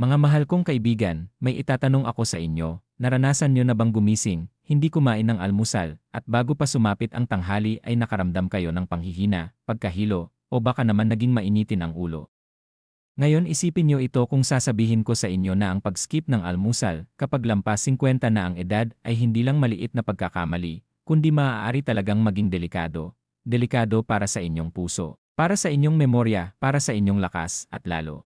Mga mahal kong kaibigan, may itatanong ako sa inyo, naranasan nyo na bang gumising, hindi kumain ng almusal, at bago pa sumapit ang tanghali ay nakaramdam kayo ng panghihina, pagkahilo, o baka naman naging mainitin ang ulo. Ngayon isipin nyo ito kung sasabihin ko sa inyo na ang pag-skip ng almusal kapag lampas 50 na ang edad ay hindi lang maliit na pagkakamali, kundi maaari talagang maging delikado. Delikado para sa inyong puso, para sa inyong memorya, para sa inyong lakas, at lalo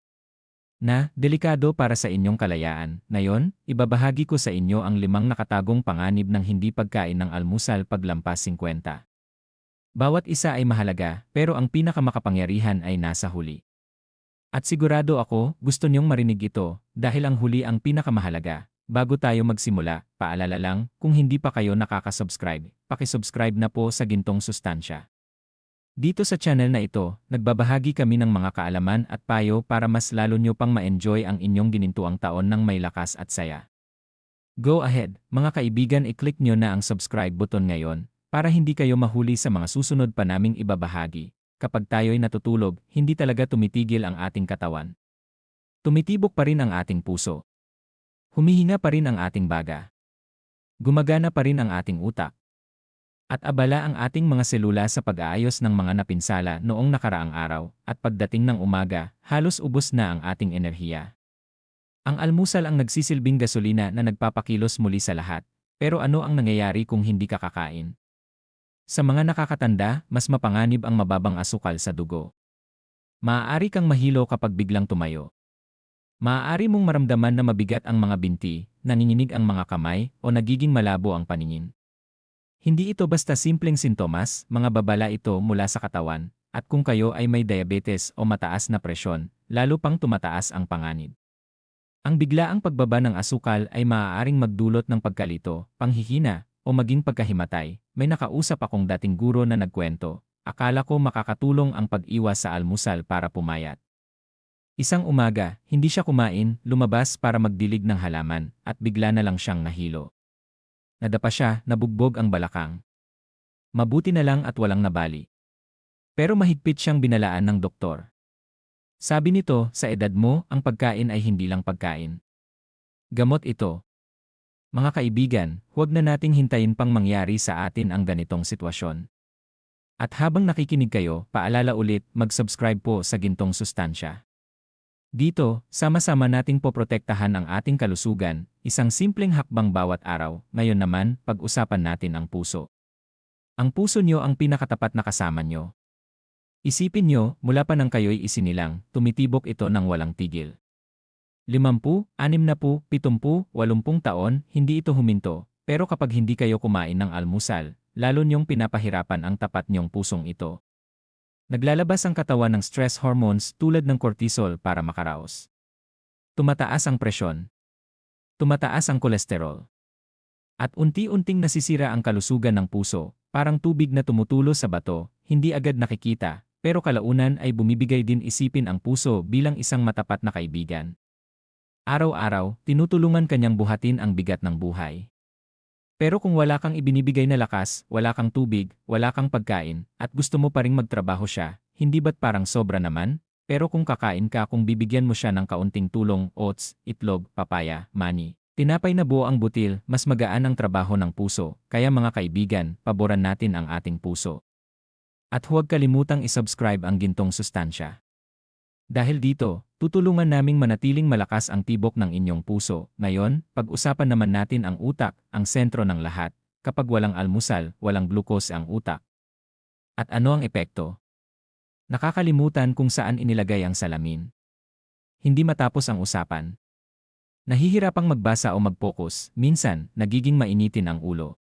na delikado para sa inyong kalayaan. Ngayon, ibabahagi ko sa inyo ang limang nakatagong panganib ng hindi pagkain ng almusal paglampas 50. Bawat isa ay mahalaga, pero ang pinakamakapangyarihan ay nasa huli. At sigurado ako, gusto niyong marinig ito, dahil ang huli ang pinakamahalaga. Bago tayo magsimula, paalala lang, kung hindi pa kayo nakaka-subscribe, pakisubscribe na po sa Gintong Sustansya. Dito sa channel na ito, nagbabahagi kami ng mga kaalaman at payo para mas lalo nyo pang ma-enjoy ang inyong ginintuang taon ng may lakas at saya. Go ahead, mga kaibigan i-click nyo na ang subscribe button ngayon para hindi kayo mahuli sa mga susunod pa naming ibabahagi. Kapag tayo'y natutulog, hindi talaga tumitigil ang ating katawan. Tumitibok pa rin ang ating puso. Humihinga pa rin ang ating baga. Gumagana pa rin ang ating utak. At abala ang ating mga selula sa pag-aayos ng mga napinsala noong nakaraang araw, at pagdating ng umaga, halos ubos na ang ating enerhiya. Ang almusal ang nagsisilbing gasolina na nagpapakilos muli sa lahat. Pero ano ang nangyayari kung hindi ka kakain? Sa mga nakakatanda, mas mapanganib ang mababang asukal sa dugo. Maaari kang mahilo kapag biglang tumayo. Maaari mong maramdaman na mabigat ang mga binti, nanginginig ang mga kamay, o nagiging malabo ang paningin. Hindi ito basta simpleng sintomas, mga babala ito mula sa katawan, at kung kayo ay may diabetes o mataas na presyon, lalo pang tumataas ang panganib. Ang biglaang pagbaba ng asukal ay maaaring magdulot ng pagkalito, panghihina, o maging pagkahimatay. May nakausap akong dating guro na nagkwento, akala ko makakatulong ang pag-iwas sa almusal para pumayat. Isang umaga, hindi siya kumain, lumabas para magdilig ng halaman, at bigla na lang siyang nahilo. Nadapa siya, nabugbog ang balakang. Mabuti na lang at walang nabali. Pero mahigpit siyang binalaan ng doktor. Sabi nito, sa edad mo, ang pagkain ay hindi lang pagkain. Gamot ito. Mga kaibigan, huwag na nating hintayin pang mangyari sa atin ang ganitong sitwasyon. At habang nakikinig kayo, paalala ulit, mag-subscribe po sa Gintong Sustansya. Dito, sama-sama nating poprotektahan ang ating kalusugan, isang simpleng hakbang bawat araw. Ngayon naman, pag-usapan natin ang puso. Ang puso nyo ang pinakatapat na kasama nyo. Isipin nyo, mula pa nang kayo'y isinilang, tumitibok ito ng walang tigil. 50, 60, 70, 80 taon, hindi ito huminto, pero kapag hindi kayo kumain ng almusal, lalo niyong pinapahirapan ang tapat niyong pusong ito. Naglalabas ang katawan ng stress hormones tulad ng cortisol para makaraos. Tumataas ang presyon. Tumataas ang kolesterol. At unti-unting nasisira ang kalusugan ng puso, parang tubig na tumutulo sa bato, hindi agad nakikita, pero kalaunan ay bumibigay din isipin ang puso bilang isang matapat na kaibigan. Araw-araw, tinutulungan kanyang buhatin ang bigat ng buhay. Pero kung wala kang ibinibigay na lakas, wala kang tubig, wala kang pagkain, at gusto mo pa ring magtrabaho siya, hindi ba't parang sobra naman? Pero kung kakain ka kung bibigyan mo siya ng kaunting tulong, oats, itlog, papaya, mani, tinapay na buo ang butil, mas magaan ang trabaho ng puso, kaya mga kaibigan, paboran natin ang ating puso. At huwag kalimutang isubscribe ang gintong sustansya. Dahil dito, tutulungan naming manatiling malakas ang tibok ng inyong puso. Ngayon, pag-usapan naman natin ang utak, ang sentro ng lahat. Kapag walang almusal, walang glucose ang utak. At ano ang epekto? Nakakalimutan kung saan inilagay ang salamin. Hindi matapos ang usapan. Nahihirapang magbasa o mag-focus, minsan, nagiging mainitin ang ulo.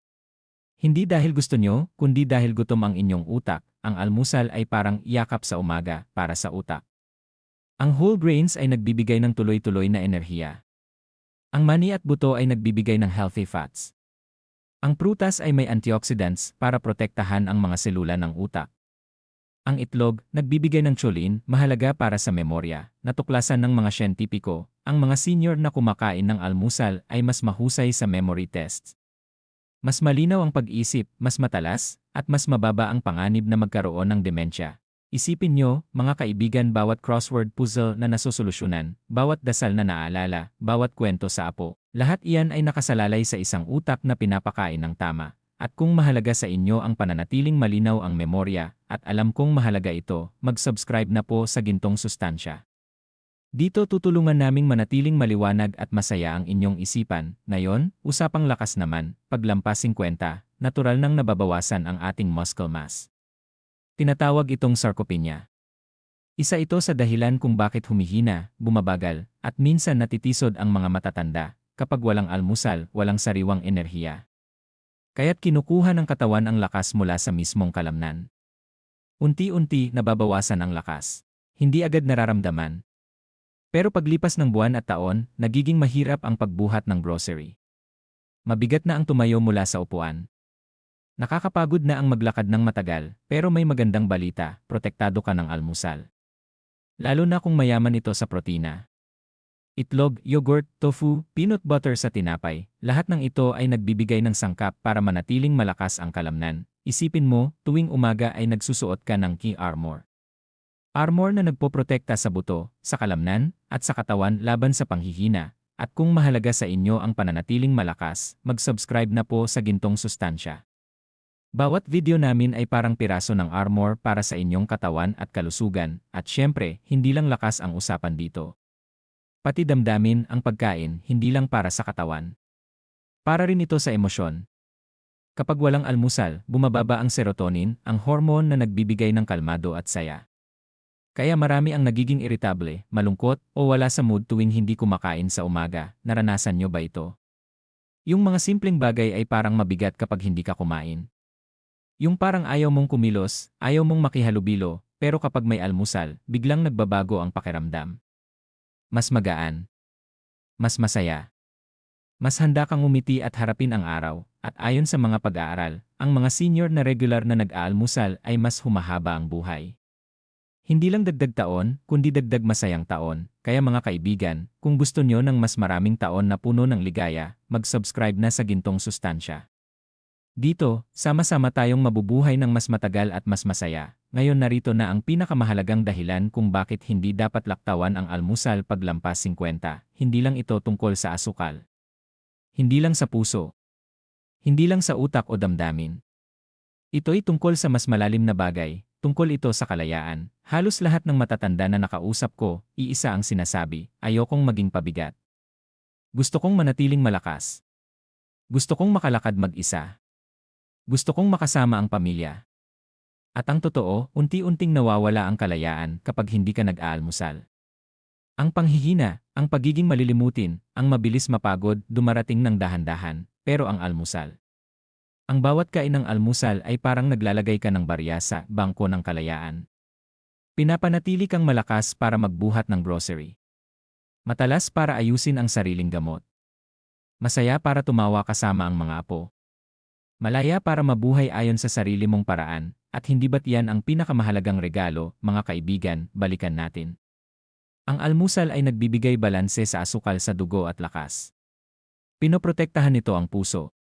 Hindi dahil gusto nyo, kundi dahil gutom ang inyong utak, ang almusal ay parang yakap sa umaga para sa utak. Ang whole grains ay nagbibigay ng tuloy-tuloy na enerhiya. Ang mani at buto ay nagbibigay ng healthy fats. Ang prutas ay may antioxidants para protektahan ang mga selula ng utak. Ang itlog, nagbibigay ng choline, mahalaga para sa memorya. Natuklasan ng mga siyentipiko, ang mga senior na kumakain ng almusal ay mas mahusay sa memory tests. Mas malinaw ang pag-isip, mas matalas, at mas mababa ang panganib na magkaroon ng demensya. Isipin nyo, mga kaibigan bawat crossword puzzle na nasusolusyonan, bawat dasal na naalala, bawat kwento sa apo, lahat iyan ay nakasalalay sa isang utak na pinapakain ng tama. At kung mahalaga sa inyo ang pananatiling malinaw ang memorya, at alam kong mahalaga ito, mag-subscribe na po sa Gintong Sustansya. Dito tutulungan naming manatiling maliwanag at masaya ang inyong isipan. Ngayon, usapang lakas naman, paglampas 50, natural nang nababawasan ang ating muscle mass. Tinatawag itong sarcopenia. Isa ito sa dahilan kung bakit humihina, bumabagal, at minsan natitisod ang mga matatanda, kapag walang almusal, walang sariwang enerhiya. Kaya't kinukuha ng katawan ang lakas mula sa mismong kalamnan. Unti-unti nababawasan ang lakas. Hindi agad nararamdaman. Pero paglipas ng buwan at taon, nagiging mahirap ang pagbuhat ng grocery. Mabigat na ang tumayo mula sa upuan. Nakakapagod na ang maglakad ng matagal, pero may magandang balita, protektado ka ng almusal. Lalo na kung mayaman ito sa protina. Itlog, yogurt, tofu, peanut butter sa tinapay, lahat ng ito ay nagbibigay ng sangkap para manatiling malakas ang kalamnan. Isipin mo, tuwing umaga ay nagsusuot ka ng key armor. Armor na nagpoprotekta sa buto, sa kalamnan, at sa katawan laban sa panghihina. At kung mahalaga sa inyo ang pananatiling malakas, mag-subscribe na po sa Gintong Sustansya. Bawat video namin ay parang piraso ng armor para sa inyong katawan at kalusugan, at syempre, hindi lang lakas ang usapan dito. Pati damdamin ang pagkain, hindi lang para sa katawan. Para rin ito sa emosyon. Kapag walang almusal, bumababa ang serotonin, ang hormone na nagbibigay ng kalmado at saya. Kaya marami ang nagiging irritable, malungkot, o wala sa mood tuwing hindi kumakain sa umaga. Naranasan nyo ba ito? Yung mga simpleng bagay ay parang mabigat kapag hindi ka kumain. Yung parang ayaw mong kumilos, ayaw mong makihalubilo, pero kapag may almusal, biglang nagbabago ang pakiramdam. Mas magaan. Mas masaya. Mas handa kang umiti at harapin ang araw, at ayon sa mga pag-aaral, ang mga senior na regular na nag-aalmusal ay mas humahaba ang buhay. Hindi lang dagdag taon, kundi dagdag masayang taon. Kaya mga kaibigan, kung gusto nyo ng mas maraming taon na puno ng ligaya, mag-subscribe na sa Gintong Sustansya. Dito, sama-sama tayong mabubuhay ng mas matagal at mas masaya. Ngayon narito na ang pinakamahalagang dahilan kung bakit hindi dapat laktawan ang almusal paglampas 50. Hindi lang ito tungkol sa asukal. Hindi lang sa puso. Hindi lang sa utak o damdamin. Ito'y tungkol sa mas malalim na bagay, tungkol ito sa kalayaan. Halos lahat ng matatanda na nakausap ko, iisa ang sinasabi, ayokong maging pabigat. Gusto kong manatiling malakas. Gusto kong makalakad mag-isa. Gusto kong makasama ang pamilya. At ang totoo, unti-unting nawawala ang kalayaan kapag hindi ka nag-aalmusal. Ang panghihina, ang pagiging malilimutin, ang mabilis mapagod, dumarating ng dahan-dahan, pero ang almusal. Ang bawat kain ng almusal ay parang naglalagay ka ng barya sa bangko ng kalayaan. Pinapanatili kang malakas para magbuhat ng grocery. Matalas para ayusin ang sariling gamot. Masaya para tumawa kasama ang mga apo. Malaya para mabuhay ayon sa sarili mong paraan, at hindi ba't yan ang pinakamahalagang regalo, mga kaibigan, balikan natin. Ang almusal ay nagbibigay balanse sa asukal sa dugo at lakas. Pinoprotektahan nito ang puso.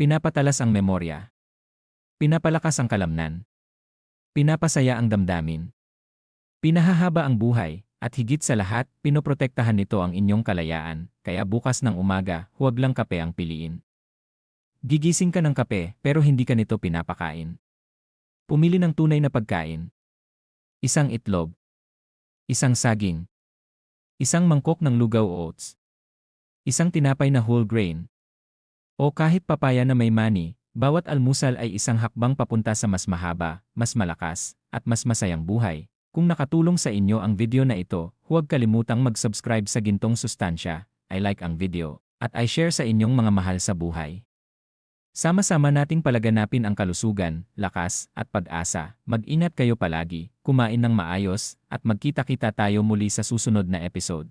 Pinapatalas ang memorya. Pinapalakas ang kalamnan. Pinapasaya ang damdamin. Pinahahaba ang buhay, at higit sa lahat, pinoprotektahan nito ang inyong kalayaan, kaya bukas ng umaga, huwag lang kape ang piliin. Gigising ka ng kape pero hindi ka nito pinapakain. Pumili ng tunay na pagkain. Isang itlog. Isang saging. Isang mangkok ng lugaw oats. Isang tinapay na whole grain. O kahit papaya na may mani, bawat almusal ay isang hakbang papunta sa mas mahaba, mas malakas, at mas masayang buhay. Kung nakatulong sa inyo ang video na ito, huwag kalimutang mag-subscribe sa Gintong Sustansya, I like ang video, at I share sa inyong mga mahal sa buhay. Sama-sama nating palaganapin ang kalusugan, lakas, at pag-asa. Mag-ingat kayo palagi, kumain ng maayos, at magkita-kita tayo muli sa susunod na episode.